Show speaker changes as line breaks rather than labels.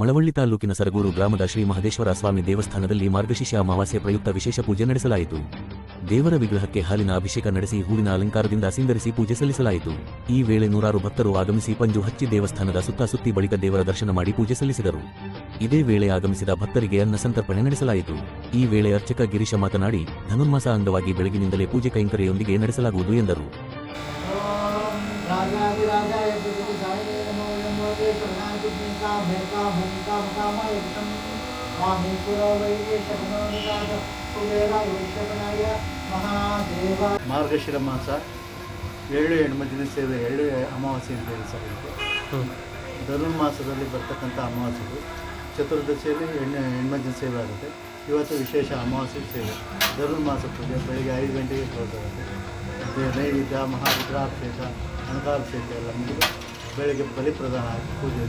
ಮಳವಳ್ಳಿ ತಾಲೂಕಿನ ಸರಗೂರು ಗ್ರಾಮದ ಶ್ರೀ ಮಹದೇಶ್ವರ ಸ್ವಾಮಿ ದೇವಸ್ಥಾನದಲ್ಲಿ ಮಾರ್ಗಶಿಷ್ಯ ಅಮಾವಾಸ್ಯೆ ಪ್ರಯುಕ್ತ ವಿಶೇಷ ಪೂಜೆ ನಡೆಸಲಾಯಿತು. ದೇವರ ವಿಗ್ರಹಕ್ಕೆ ಹಾಲಿನ ಅಭಿಷೇಕ ನಡೆಸಿ ಹೂವಿನ ಅಲಂಕಾರದಿಂದ ಸಿಂಗರಿಸಿ ಪೂಜೆ ಸಲ್ಲಿಸಲಾಯಿತು. ಈ ವೇಳೆ ನೂರಾರು ಭಕ್ತರು ಆಗಮಿಸಿ ಪಂಜು ಹಚ್ಚಿ ದೇವಸ್ಥಾನದ ಸುತ್ತ ಸುತ್ತಿ ಬಳಿಕ ದೇವರ ದರ್ಶನ ಮಾಡಿ ಪೂಜೆ ಸಲ್ಲಿಸಿದರು. ಇದೇ ವೇಳೆ ಆಗಮಿಸಿದ ಭಕ್ತರಿಗೆ ಅನ್ನ ಸಂತರ್ಪಣೆ ನಡೆಸಲಾಯಿತು. ಈ ವೇಳೆ ಅರ್ಚಕ ಗಿರೀಶ ಮಾತನಾಡಿ, ಧನುರ್ಮಾಸ ಅಂಗವಾಗಿ ಬೆಳಗಿನಿಂದಲೇ ಪೂಜೆ ಕೈಂಕರ್ಯೊಂದಿಗೆ ನಡೆಸಲಾಗುವುದು ಎಂದರು.
ಮಾರ್ಗಶಿರ ಮಾಸ ಎರಡು ಹೆಣ್ಮ ದಿನ ಸೇವೆ ಎಳ್ಳು ಅಮಾವಾಸ್ಯೆ ಅಂತ ಹೇಳಿ ಸರ್. ಧನುರ್ಮಾಸದಲ್ಲಿ ಬರ್ತಕ್ಕಂಥ ಅಮಾವಾಸ್ಯೆಗಳು. ಚತುರ್ದಶಿಯಲ್ಲಿ ಹೆಣ್ಣು ಹೆಣ್ಮಕ್ಳಿನ ಸೇವೆ ಆಗುತ್ತೆ. ಇವತ್ತು ವಿಶೇಷ ಅಮಾವಾಸ್ಯೆ ಸೇವೆ. ಧನುರ್ಮಾಸ ಪೂಜೆ ಬೆಳಿಗ್ಗೆ ಐದು ಗಂಟೆಗೆ ಕ್ಲೋಸ್ ಆಗುತ್ತೆ ನೈವೇದ್ಯ, ಮಹಾರುದ್ರಾಭಿಷೇಕ ಅನಕಾಭಿಷೇಕ ಎಲ್ಲ ಮುಗಿದು ಬೆಳಗ್ಗೆ ಬಲಿ ಪ್ರದಾನ ಆಗಿ ಪೂಜೆ